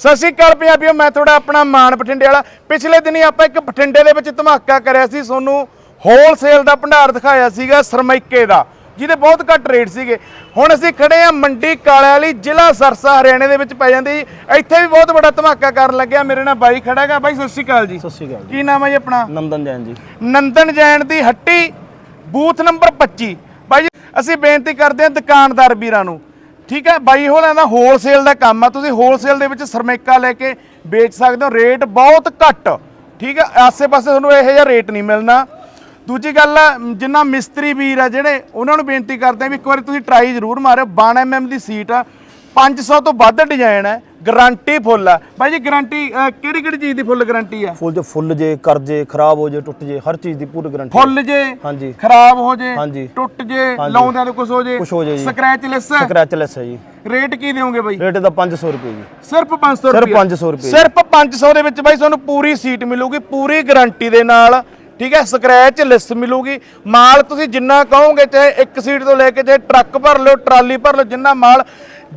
ਸਤਿ ਸ਼੍ਰੀ ਅਕਾਲ ਪੰਜਾਬੀਓ ਮੈਂ ਤੁਹਾਡਾ ਆਪਣਾ ਮਾਨ ਬਠਿੰਡੇ ਵਾਲਾ। ਪਿਛਲੇ ਦਿਨੀ ਆਪਾਂ ਇੱਕ ਬਠਿੰਡੇ ਦੇ ਵਿੱਚ ਧਮਾਕਾ ਕਰਿਆ ਸੀ ਤੁਹਾਨੂੰ ਹੋਲਸੇਲ ਦਾ ਭੰਡਾਰ ਦਿਖਾਇਆ ਸੀਗਾ ਸਰਮੈਕੇ ਦਾ ਜਿਹਦੇ ਬਹੁਤ ਘੱਟ ਰੇਟ ਸੀਗੇ। ਹੁਣ ਅਸੀਂ ਖੜੇ ਆ ਮੰਡੀ ਕਾਲੇ ਵਾਲੀ ਜ਼ਿਲ੍ਹਾ ਸਰਸਾ ਹਰਿਆਣੇ ਦੇ ਵਿੱਚ ਪੈ ਜਾਂਦੀ। ਜੀ ਇੱਥੇ ਵੀ ਬਹੁਤ ਵੱਡਾ ਧਮਾਕਾ ਕਰਨ ਲੱਗਿਆ ਮੇਰੇ ਨਾਲ ਬਾਈ ਖੜਾ ਹੈਗਾ। ਬਾਈ ਸਤਿ ਸ਼੍ਰੀ ਅਕਾਲ ਜੀ। ਸਤਿ ਸ਼੍ਰੀ ਅਕਾਲ ਜੀ। ਕੀ ਨਾਮ ਹੈ ਜੀ ਆਪਣਾ? ਨੰਦਨ ਜੈਨ ਜੀ। ਨੰਦਨ ਜੈਨ ਦੀ ਹੱਟੀ ਬੂਥ ਨੰਬਰ 25 ਬਾਈ ਜੀ, ਅਸੀਂ ਬੇਨਤੀ ਕਰਦੇ ਹਾਂ ਦੁਕਾਨਦਾਰ ਵੀਰਾਂ ਨੂੰ ਠੀਕ ਹੈ ਬਾਈ ਹੋਰਾਂ ਦਾ ਹੋਲਸੇਲ ਦਾ ਕੰਮ ਆ। ਤੁਸੀਂ ਹੋਲਸੇਲ ਦੇ ਵਿੱਚ ਸਰਮੇਕਾ ਲੈ ਕੇ ਵੇਚ ਸਕਦੇ ਹੋ। ਰੇਟ ਬਹੁਤ ਘੱਟ। ਠੀਕ ਹੈ ਆਸੇ-ਪਾਸੇ ਤੁਹਾਨੂੰ ਇਹੋ ਜਿਹਾ ਰੇਟ ਨਹੀਂ ਮਿਲਣਾ। ਦੂਜੀ ਗੱਲ ਆ, ਜਿੰਨਾ ਮਿਸਤਰੀ ਵੀਰ ਆ ਜਿਹੜੇ ਉਹਨਾਂ ਨੂੰ ਬੇਨਤੀ ਕਰਦੇ ਆ ਵੀ ਇੱਕ ਵਾਰੀ ਤੁਸੀਂ ਟਰਾਈ ਜ਼ਰੂਰ ਮਾਰਿਓ। 12 mm ਦੀ ਸੀਟ ਆ। 500 ਤੋਂ ਵੱਧ ਡਿਜ਼ਾਈਨ ਹੈ ਗਾਰੰਟੀ ਫੁੱਲ ਆ ਬਾਈ ਜੀ ਗਾਰੰਟੀ ਕਿਹੜੀ ਕਿਹੜੀ ਚੀਜ਼ ਦੀ ਫੁੱਲ ਗਾਰੰਟੀ ਆ ਫੁੱਲ ਜੋ ਫੁੱਲ ਜੇ ਕਰ ਜੇ ਖਰਾਬ ਹੋ ਜੇ ਟੁੱਟ ਜੇ ਹਰ ਚੀਜ਼ ਦੀ ਪੂਰੀ ਗਾਰੰਟੀ ਫੁੱਲ ਜੇ ਹਾਂਜੀ। ਖਰਾਬ ਹੋ ਜੇ ਹਾਂਜੀ। ਟੁੱਟ ਜੇ। ਲਾਉਂਦਿਆਂ ਤੋਂ ਕੁਝ ਹੋ ਜੇ ਕੁਛ ਹੋ ਜੇ ਜੀ। ਸਕ੍ਰੈਚ ਲੈਸ ਹੈ ਸਕ੍ਰੈਚ ਲੈਸ ਹੈ ਜੀ ਰੇਟ ਕੀ ਦਿਓਗੇ ਬਾਈ ਰੇਟ ਦਾ 500 ਰੁਪਏ ਜੀ ਸਿਰਫ 500 ਸਿਰਫ ਰੁਪਏ 500 ਰੁਪਏ। ਸਿਰਫ 500 ਦੇ ਵਿੱਚ ਬਾਈ ਤੁਹਾਨੂੰ ਪੂਰੀ ਸੀਟ ਮਿਲੂਗੀ ਪੂਰੀ ਗਾਰੰਟੀ ਦੇ ਨਾਲ ਠੀਕ ਹੈ ਸਕ੍ਰੈਚ ਲਿਸ ਮਿਲੂਗੀ ਮਾਲ ਤੁਸੀਂ ਜਿੰਨਾ ਕਹੋਗੇ ਚਾਹੇ ਇੱਕ ਸੀਟ ਤੋਂ ਲੈ ਕੇ ਚਾਹੇ ਟਰੱਕ ਭਰ ਲਿਓ ਟਰਾਲੀ ਭਰ ਲਿਓ ਜਿੰਨਾ ਮਾਲ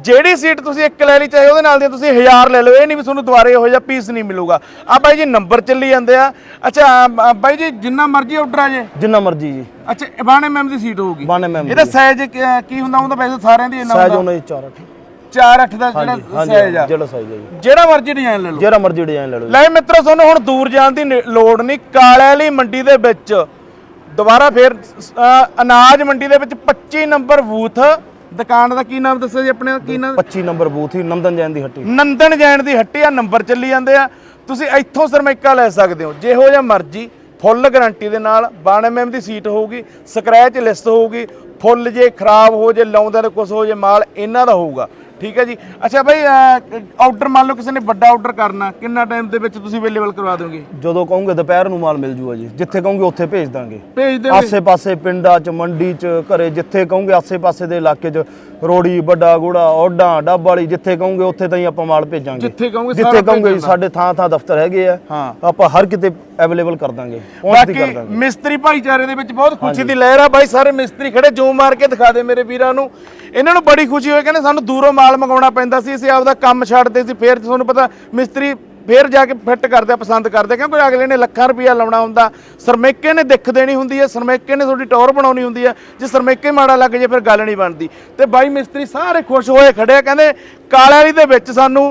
ਜਿਹੜੀ ਸੀਟ ਤੁਸੀਂ ਇੱਕ ਲੈ ਲਈ ਚਾਹੇ ਉਹਦੇ ਨਾਲ ਦੀ ਤੁਸੀਂ 1000 ਲੈ ਲਓ ਇਹ ਨਹੀਂ ਵੀ ਤੁਹਾਨੂੰ ਦੁਬਾਰੇ ਇਹੋ ਜਿਹਾ ਪੀਸ ਨਹੀਂ ਮਿਲੂਗਾ। ਆ ਬਾਈ ਜੀ ਨੰਬਰ ਚੱਲੀ ਜਾਂਦੇ ਆ। ਅੱਛਾ ਬਾਈ ਜੀ ਜਿੰਨਾ ਮਰਜ਼ੀ ਆਰਡਰ ਆ ਜੇ। ਜਿੰਨਾ ਮਰਜ਼ੀ ਜੀ। ਅੱਛਾ 92 mm ਦੀ ਸੀਟ ਹੋਊਗੀ। 92 mm ਇਹਦਾ ਸਾਈਜ਼ ਕੀ ਹੁੰਦਾ? ਹੁੰਦਾ ਵੈਸੇ ਸਾਰਿਆਂ ਦੀ ਇੰਨਾ ਸਾਈਜ਼ ਹੁੰਦਾ। ਉਹਨਾਂ ਦੀ 4 8 4 8 ਦਾ ਜਿਹੜਾ ਸਾਈਜ਼ ਆ। ਜਿਹੜਾ ਸਾਈਜ਼ ਹੈ ਜੀ। ਜਿਹੜਾ ਮਰਜ਼ੀ ਡਿਜ਼ਾਈਨ ਲੈ ਲਓ। ਜਿਹੜਾ ਮਰਜ਼ੀ ਡਿਜ਼ਾਈਨ ਲੈ ਲਓ ਜੀ। ਲੈ ਮਿੱਤਰੋ ਤੁਹਾਨੂੰ ਹੁਣ ਦੂਰ ਜਾਣ ਦੀ ਲੋੜ ਨਹੀਂ। ਕਾਲੇ ਵਾਲੀ ਮੰਡੀ ਦੇ ਵਿੱਚ ਦੁਬਾਰਾ ਫੇਰ ਅਨਾਜ ਮੰਡੀ ਦੇ ਵਿੱਚ 25 ਨੰਬਰ ਬੂਥ ਦੁਕਾਨ ਦਾ ਕੀ ਨਾਮ ਦੱਸਿਆ ਜੀ ਆਪਣੇ ਕੀ ਨਾਮ? 25 ਨੰਬਰ ਬੂਥ ਹੀ ਨੰਦਨ ਜੈਨ ਦੀ ਹੱਟੀ। ਨੰਦਨ ਜੈਨ ਦੀ ਹੱਟੀ ਆ ਨੰਬਰ ਚੱਲੀ ਜਾਂਦੇ ਆ। ਤੁਸੀਂ ਇੱਥੋਂ ਸਰਮੈਕਾ ਲੈ ਸਕਦੇ ਹੋ ਜਿਹੋ ਜਿਹਾ ਮਰਜ਼ੀ ਫੁੱਲ ਗਾਰੰਟੀ ਦੇ ਨਾਲ 92 mm ਦੀ ਸੀਟ ਹੋਊਗੀ ਸਕ੍ਰੈਚ ਲਿਸਟ ਹੋਊਗੀ ਫੁੱਲ ਜੇ ਖਰਾਬ ਹੋ ਜੇ ਲਾਉਂਦਾ ਤਾਂ ਕੁਝ ਹੋ ਜੇ ਮਾਲ ਇਹਨਾਂ ਦਾ ਹੋਊਗਾ। ਠੀਕ ਹੈ ਜੀ। ਅੱਛਾ ਭਾਈ ਆਰਡਰ ਮੰਨ ਲਓ ਕਿਸੇ ਨੇ ਵੱਡਾ ਆਰਡਰ ਕਰਨਾ ਕਿੰਨਾ ਟਾਈਮ ਦੇ ਵਿੱਚ ਤੁਸੀਂ ਅਵੇਲੇਬਲ ਕਰਵਾ ਦੋਗੇ? ਜਦੋਂ ਕਹੋਗੇ ਦੁਪਹਿਰ ਨੂੰ ਮਾਲ ਮਿਲ ਜੂਗਾ ਜੀ। ਜਿੱਥੇ ਕਹੋਗੇ ਉੱਥੇ ਭੇਜ ਦਾਂਗੇ। ਭੇਜ ਦੇ ਆਸੇ-ਪਾਸੇ ਪਿੰਡਾਂ 'ਚ ਮੰਡੀ 'ਚ ਘਰੇ ਜਿੱਥੇ ਕਹੋਗੇ ਆਸੇ-ਪਾਸੇ ਦੇ ਇਲਾਕੇ 'ਚ ਰੋੜੀ ਵੱਡਾ ਗੋੜਾ ਓਡਾਂ ਡੱਬ ਵਾਲੀ ਜਿੱਥੇ ਕਹੋਗੇ ਉੱਥੇ ਤਾਂ ਹੀ ਆਪਾਂ ਮਾਲ ਭੇਜਾਂਗੇ। ਜਿੱਥੇ ਕਹੋਗੇ ਜਿੱਥੇ ਕਹੋਗੇ ਸਾਡੇ ਥਾਂ ਥਾਂ ਦਫ਼ਤਰ ਹੈਗੇ ਆ। ਆਪਾਂ ਹਰ ਕਿਤੇ ਅਵੇਲੇਬਲ ਕਰ ਦਾਂਗੇ। ਬਾਕੀ ਮਿਸਤਰੀ ਭਾਈਚਾਰੇ ਦੇ ਵਿੱਚ ਬਹੁਤ ਖੁਸ਼ੀ ਦੀ ਲਹਿਰ ਆ। ਬਾਈ ਸਾਰੇ ਮਿਸਤਰੀ ਖੜੇ ਜੋ ਮਾਰ ਕੇ ਦਿਖਾ ਦੇ ਮੇਰੇ ਵੀਰਾਂ ਨੂੰ। ਇਹਨਾਂ ਨੂੰ ਬੜੀ ਖੁਸ਼ੀ ਹੋਈ ਕਹਿੰਦੇ ਸਾਨੂੰ ਦੂਰੋਂ ਮਾਲ ਮੰਗਾਉਣਾ ਪੈਂਦਾ ਸੀ, ਅਸੀਂ ਆਪਦਾ ਕੰਮ ਛੱਡਦੇ ਸੀ, ਫਿਰ ਤੁਹਾਨੂੰ ਪਤਾ ਮਿਸਤਰੀ ਫੇਰ ਜਾ ਕੇ ਫਿੱਟ ਕਰਦੇ ਆ, ਪਸੰਦ ਕਰਦੇ ਕਿਉਂਕਿ ਅਗਲੇ ਨੇ ਲੱਖਾਂ ਰੁਪਇਆ ਲਾਉਣਾ ਹੁੰਦਾ। ਸਰਮੇਕੇ ਨੇ ਦਿੱਖ ਦੇਣੀ ਹੁੰਦੀ ਹੈ ਸਰਮੇਕੇ ਨੇ ਤੁਹਾਡੀ ਟੌਰ ਬਣਾਉਣੀ ਹੁੰਦੀ ਹੈ ਜੇ ਸਰਮੇਕੇ ਮਾੜਾ ਲੱਗ ਜੇ, ਫਿਰ ਗੱਲ ਨਹੀਂ ਬਣਦੀ। ਤੇ ਬਾਈ ਮਿਸਤਰੀ ਸਾਰੇ ਖੁਸ਼ ਹੋਏ ਖੜੇ ਆ, ਕਹਿੰਦੇ ਕਾਲਿਆਲੀ ਦੇ ਵਿੱਚ ਸਾਨੂੰ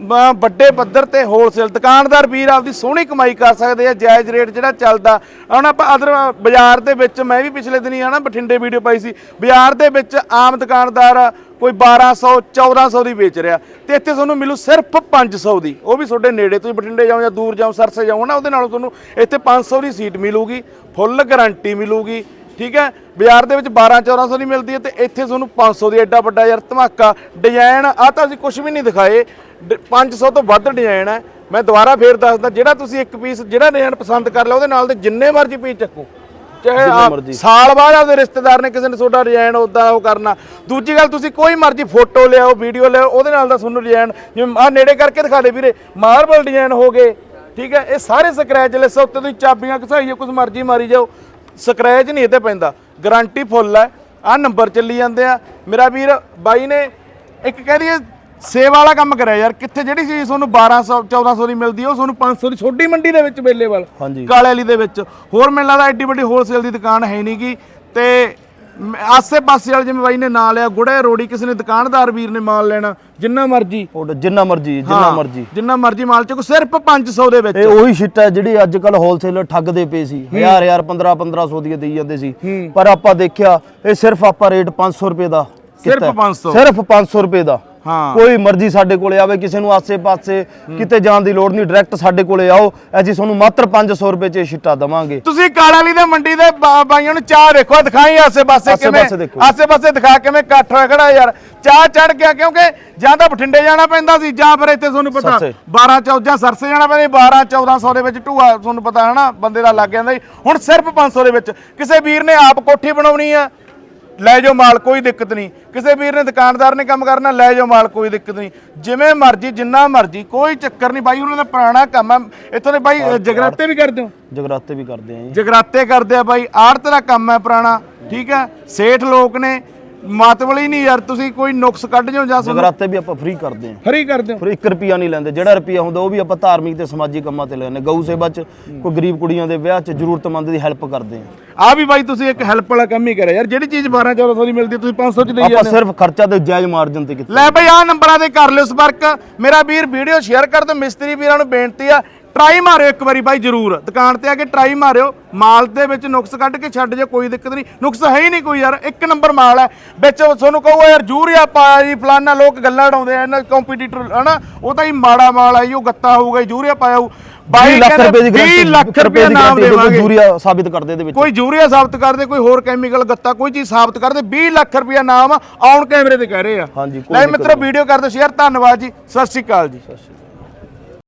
ਵੱਡੇ ਪੱਧਰ ਤੇ ਹੋਲਸੇਲ ਦੁਕਾਨਦਾਰ ਵੀਰ ਆਪਦੀ ਸੋਹਣੀ ਕਮਾਈ ਕਰ ਸਕਦੇ ਆ, ਜਾਇਜ਼ ਰੇਟ ਜਿਹੜਾ ਚੱਲਦਾ। ਹੁਣ ਆਪਾਂ ਅਦਰ ਬਾਜ਼ਾਰ ਦੇ ਵਿੱਚ, ਮੈਂ ਵੀ ਪਿਛਲੇ ਦਿਨੀ ਆ ਨਾ ਬਠਿੰਡੇ ਵੀਡੀਓ ਪਾਈ ਸੀ, ਬਾਜ਼ਾਰ ਦੇ ਵਿੱਚ ਆਮ ਦੁਕਾਨਦਾਰ ਕੋਈ 1200 1400 ਦੀ ਵੇਚ ਰਿਹਾ। ਤੇ ਇੱਥੇ ਤੁਹਾਨੂੰ ਮਿਲੂ ਸਿਰਫ 500 ਦੀ। ਉਹ ਵੀ ਤੁਹਾਡੇ ਨੇੜੇ, ਤੁਸੀਂ ਬਠਿੰਡੇ ਜਾਓ ਜਾਂ ਦੂਰ ਜਾਓ, ਸਰਸੇ ਜਾਓ ਨਾ ਉਹਦੇ ਨਾਲੋਂ ਤੁਹਾਨੂੰ ਇੱਥੇ 500 ਦੀ ਸੀਟ ਮਿਲੂਗੀ ਫੁੱਲ ਗਾਰੰਟੀ ਮਿਲੂਗੀ, ਠੀਕ ਹੈ? ਬਾਜ਼ਾਰ ਦੇ ਵਿੱਚ 12 1400 ਦੀ ਮਿਲਦੀ ਹੈ ਤੇ ਇੱਥੇ ਤੁਹਾਨੂੰ 500 ਦੀ ਐਡਾ ਵੱਡਾ ਯਾਰ ਧਮਾਕਾ ਡਿਜ਼ਾਈਨ ਆ ਤਾਂ ਅਸੀਂ ਕੁਝ ਵੀ ਨਹੀਂ ਦਿਖਾਏ। 500 ਤੋਂ ਵੱਧ ਡਿਜ਼ਾਈਨ ਹੈ। ਮੈਂ ਦੁਬਾਰਾ ਫੇਰ ਦੱਸਦਾ ਜਿਹੜਾ ਤੁਸੀਂ ਇੱਕ ਪੀਸ ਜਿਹੜਾ ਡਿਜ਼ਾਈਨ ਪਸੰਦ ਕਰ ਲਿਆ ਉਹਦੇ ਨਾਲ ਦੇ ਜਿੰਨੇ ਮਰਜ਼ੀ ਪੀਸ ਚੱਕੋ। ਚਾਹੇ। ਸਾਲ ਬਾਅਦ ਆਪਦੇ ਰਿਸ਼ਤੇਦਾਰ ਨੇ ਕਿਸੇ ਨੇ ਤੁਹਾਡਾ ਡਿਜ਼ਾਈਨ ਉਦਾਂ ਉਹ ਕਰਨਾ। ਦੂਜੀ ਗੱਲ ਤੁਸੀਂ ਕੋਈ ਮਰਜ਼ੀ ਫੋਟੋ ਲਿਆਓ ਵੀਡੀਓ ਲਿਆਓ ਉਹਦੇ ਨਾਲ ਦਾ ਤੁਹਾਨੂੰ ਡਿਜ਼ਾਈਨ ਜਿਵੇਂ ਆ ਨੇੜੇ ਕਰਕੇ ਦਿਖਾ ਦੇ ਵੀਰੇ ਮਾਰਬਲ ਡਿਜ਼ਾਈਨ ਹੋ ਗਏ ਠੀਕ ਹੈ ਇਹ ਸਾਰੇ ਸਕ੍ਰੈਚ ਲੈਸ ਉੱਤੇ ਤੁਸੀਂ ਚਾਬੀਆਂ ਘਸਾਈਏ ਕੁਝ ਮਰਜ਼ੀ ਮਾਰੀ ਜਾਓ। ਸਕ੍ਰੈਚ ਨਹੀਂ ਇਹਤੇ ਪੈਂਦਾ। ਗਾਰੰਟੀ ਫੁੱਲ ਹੈ। ਆ ਨੰਬਰ ਚੱਲੀ ਜਾਂਦੇ ਆ। ਮੇਰਾ ਵੀਰ ਬਾਈ ਨੇ ਇੱਕ ਕਹਿ ਦਈਏ ਸੇਵਾ ਵਾਲਾ ਕੰਮ ਕਰਿਆ ਯਾਰ ਕਿੱਥੇ ਜਿਹੜੀ ਚੀਜ਼ ਤੁਹਾਨੂੰ 1200 1400 ਦੀ ਮਿਲਦੀ ਉਹ ਤੁਹਾਨੂੰ 500 ਦੀ ਛੋਟੀ ਮੰਡੀ ਦੇ ਵਿੱਚ ਅਵੇਲੇਬਲ ਹਾਂਜੀ। ਕਾਲੇ ਵਾਲੀ ਦੇ ਵਿੱਚ। ਹੋਰ ਮੈਨੂੰ ਲੱਗਦਾ ਐਡੀ ਵੱਡੀ ਹੋਲਸੇਲ ਦੀ ਦੁਕਾਨ ਹੈ ਨਹੀਂਗੀ ਤੇ ਮ- ਆਸੇ-ਪਾਸੇ ਵਾਲੇ ਜਿਵੇਂ ਬਾਈ ਨੇ ਨਾਂ ਲਿਆ ਗੁੜੇ ਰੋੜੀ ਕਿਸੇ ਨੇ ਦੁਕਾਨਦਾਰ ਵੀਰ ਨੇ ਮਾਲ ਲੈਣਾ ਜਿੰਨਾ ਮਰਜ਼ੀ। ਜਿੰਨਾ ਮਰਜ਼ੀ ਜਿੰਨਾ ਹਾਂ, ਮਰਜ਼ੀ। ਜਿੰਨਾ ਮਰਜ਼ੀ ਮਾਲ ਚੁੱਕ ਸਿਰਫ 500 ਦੇ ਵਿੱਚ। ਇਹ ਉਹੀ ਸ਼ਿਟ ਹੈ ਜਿਹੜੀ ਅੱਜ ਕੱਲ ਹੋਲਸੇਲਰ ਠੱਗਦੇ ਪਏ ਸੀ। ਹਜ਼ਾਰ ਹਜ਼ਾਰ 15 1500 ਦੀ ਦੇਈ ਜਾਂਦੇ ਸੀ। ਪਰ ਆਪਾਂ ਦੇਖਿਆ ਇਹ ਸਿਰਫ ਆਪਾਂ ਰੇਟ 500 ਰੁਪਏ ਦਾ ਸਿਰਫ ਕੀਤਾ ਹੈ। 500 ਸਿਰਫ 500 ਰੁਪਏ ਦਾ। ਹਾਂ। ਕੋਈ ਮਰਜ਼ੀ ਸਾਡੇ ਕੋਲੇ ਆਵੇ ਕਿਸੇ ਨੂੰ ਆਸੇ-ਪਾਸੇ ਕਿਤੇ ਜਾਣ ਦੀ ਲੋੜ ਨਹੀਂ ਡਾਇਰੈਕਟ ਸਾਡੇ ਕੋਲੇ ਆਓ ਅਸੀਂ ਤੁਹਾਨੂੰ ਮਾਤਰ 500 ਰੁਪਏ 'ਚ ਇਹ ਸ਼ਿਟਾ ਦਵਾਂਗੇ ਤੁਸੀਂ ਕਾਲਾ ਵਾਲੀ ਦੇ ਮੰਡੀ ਦੇ ਬਾ- ਬਾਈਆਂ ਨੂੰ ਚਾਹ ਦੇਖੋ ਦਿਖਾਈ ਆਸੇ-ਪਾਸੇ ਕਿਵੇਂ ਆਸੇ-ਪਾਸੇ ਦੇਖੋ। ਆਸੇ-ਪਾਸੇ ਦਿਖਾ ਕਿਵੇਂ ਇਕੱਠ ਹੋਇਆ ਖੜਾ ਯਾਰ ਚਾਹ ਚੜ ਗਿਆ ਕਿਉਂਕਿ ਜਾਂ ਤਾਂ ਬਠਿੰਡੇ ਜਾਣਾ ਪੈਂਦਾ ਸੀ ਜਾਂ ਫਿਰ ਇੱਥੇ ਤੁਹਾਨੂੰ ਪਤਾ ਸਰਸੇ। 12 14 ਸਰਸੇ ਜਾਣਾ ਪੈਂਦਾ ਸੀ, 12 1400 ਦੇ ਵਿੱਚ ਢੂਆ ਤੁਹਾਨੂੰ ਪਤਾ ਹੈ ਨਾ ਬੰਦੇ ਦਾ ਲੱਗ ਜਾਂਦਾ ਹੁਣ ਸਿਰਫ 500 ਦੇ ਵਿੱਚ ਕਿਸੇ ਵੀਰ ਨੇ ਆਪ ਕੋਠੀ ਬਣਾਉਣੀ ਆ ਲੈ ਜਾਓ ਮਾਲ ਕੋਈ ਦਿੱਕਤ ਨਹੀਂ। ਕਿਸੇ ਵੀਰ ਨੇ ਦੁਕਾਨਦਾਰ ਨੇ ਕੰਮ ਕਰਨਾ ਲੈ ਜਾਓ ਮਾਲ ਕੋਈ ਦਿੱਕਤ ਨਹੀਂ। ਜਿਵੇਂ ਮਰਜ਼ੀ ਜਿੰਨਾ ਮਰਜ਼ੀ ਕੋਈ ਚੱਕਰ ਨਹੀਂ। ਬਾਈ ਉਹਨਾਂ ਦਾ ਪੁਰਾਣਾ ਕੰਮ ਆ। ਇੱਥੋਂ ਦੇ ਬਾਈ ਜਗਰਾਤੇ ਵੀ ਕਰਦੇ ਹੋ? ਜਗਰਾਤੇ ਵੀ ਕਰਦੇ ਆਂ ਜੀ। ਜਗਰਾਤੇ ਕਰਦੇ ਆ ਬਾਈ। ਆੜਤ ਦਾ ਕੰਮ ਹੈ ਪੁਰਾਣਾ ਠੀਕ ਹੈ ਸੇਠ ਲੋਕ ਨੇ ਮਾਤਵਲ ਹੀ ਨਹੀਂ ਯਾਰ ਤੁਸੀਂ ਕੋਈ ਨੁਕਸ ਕੱਢ ਜਾਓ ਜਾਂ ਤੁਹਾਨੂੰ ਜਗਰਾਤੇ ਵੀ ਆਪਾਂ ਫ੍ਰੀ ਕਰਦੇ ਹਾਂ। ਫਰੀ ਕਰਦੇ ਹੋ। ਫਿਰ 1 ਰੁਪਿਆ ਨਹੀਂ ਲੈਂਦੇ ਜਿਹੜਾ ਰੁਪਿਆ ਹੁੰਦਾ ਉਹ ਵੀ ਆਪਾਂ ਧਾਰਮਿਕ ਤੇ ਸਮਾਜਿਕ ਕੰਮਾਂ ਤੇ ਲੈਂਦੇ ਗਊ ਸੇਵਾ ਚ ਕੋਈ ਗਰੀਬ ਕੁੜੀਆਂ ਦੇ ਵਿਆਹ ਚ ਜ਼ਰੂਰਤਮੰਦ ਦੀ ਹੈਲਪ ਕਰਦੇ ਹਾਂ। ਆ ਵੀ ਬਾਈ ਤੁਸੀਂ ਇੱਕ ਹੈਲਪ ਵਾਲਾ ਕੰਮ ਹੀ ਕਰਿਆ ਯਾਰ ਜਿਹੜੀ ਚੀਜ਼ 12 1400 ਦੀ ਮਿਲਦੀ ਤੁਸੀਂ 500 ਚ ਲਈ ਆਪਾਂ ਜਾਂਦੇ ਹੋ। ਸਿਰਫ ਖਰਚਾ ਤੇ ਜਾਇਜ਼ ਮਾਰਜਨ ਤੇ ਕੀਤਾ। ਲੈ ਬਈ ਆ ਨੰਬਰਾਂ ਤੇ ਕਰ ਲਿਓ ਸੰਪਰਕ। ਮੇਰਾ ਵੀਰ ਵੀਡੀਓ ਸ਼ੇਅਰ ਕਰ ਦਿਓ ਮਿਸਤਰੀ ਵੀਰਾਂ ਨੂੰ ਬੇਨਤੀ ਆ ਟਰਾਈ ਮਾਰਿਓ ਇੱਕ ਵਾਰੀ ਬਾਈ ਜਰੂਰ। ਦੁਕਾਨ ਤੇ ਆ ਕੇ ਟਰਾਈ ਮਾਰਿਓ। ਮਾਲ ਦੇ ਵਿੱਚ ਨੁਕਸ ਕੱਢ ਕੇ ਛੱਡ ਜੇ ਕੋਈ ਦਿੱਕਤ ਨਹੀਂ। ਨੁਕਸ ਹੈ ਹੀ ਨਹੀਂ ਕੋਈ ਯਾਰ ਇੱਕ ਨੰਬਰ ਮਾਲ ਹੈ। ਵਿੱਚ ਤੁਹਾਨੂੰ ਕਹੋ ਯਾਰ ਜੂਰੀਆ ਪਾਇਆ ਜੀ ਫਲਾਨਾ ਲੋਕ ਗੱਲਾਂ ਉਡਾਉਂਦੇ ਆ ਇਹਨਾਂ ਕੰਪੀਟੀਟਰ ਹਨਾ? ਉਹ ਤਾਂ ਹੀ ਮਾੜਾ ਮਾਲ ਆ ਜੀ ਉਹ ਗੱਤਾ ਹੋਊਗਾ ਜੂਰੀਆ ਪਾਇਆ ਹੋਊ। 20 ਬਾਈ ਲੱਖ ਰੁਪਏ ਦੀ 20 ਲੱਖ ਰੁਪਏ ਦੀ ਨਾਮ ਦੇਵਾਂਗੇ। ਯੂਰੀਆ ਸਾਬਿਤ ਕਰਦੇ ਦੇ ਵਿੱਚ। ਕੋਈ ਯੂਰੀਆ ਸਾਬਤ ਕਰਦੇ ਕੋਈ ਹੋਰ ਕੈਮੀਕਲ ਗੱਤਾ ਕੋਈ ਚੀਜ਼ ਸਾਬਤ ਕਰਦੇ 20 ਲੱਖ ਰੁਪਇਆ ਨਾਮ ਆਨ ਕੈਮਰੇ ਤੇ ਕਹਿ ਰਹੇ ਆ। ਹਾਂਜੀ, ਕੋਈ ਲੈ ਮਿੱਤਰੋ ਵੀਡੀਓ ਕਰ ਦਿਓ ਸ਼ੇਅਰ। ਧੰਨਵਾਦ ਜੀ ਸਤਿ ਸ਼੍ਰੀ ਅਕਾਲ ਜੀ। ਸਤਿ ਸ਼੍ਰੀ ਅਕਾਲ।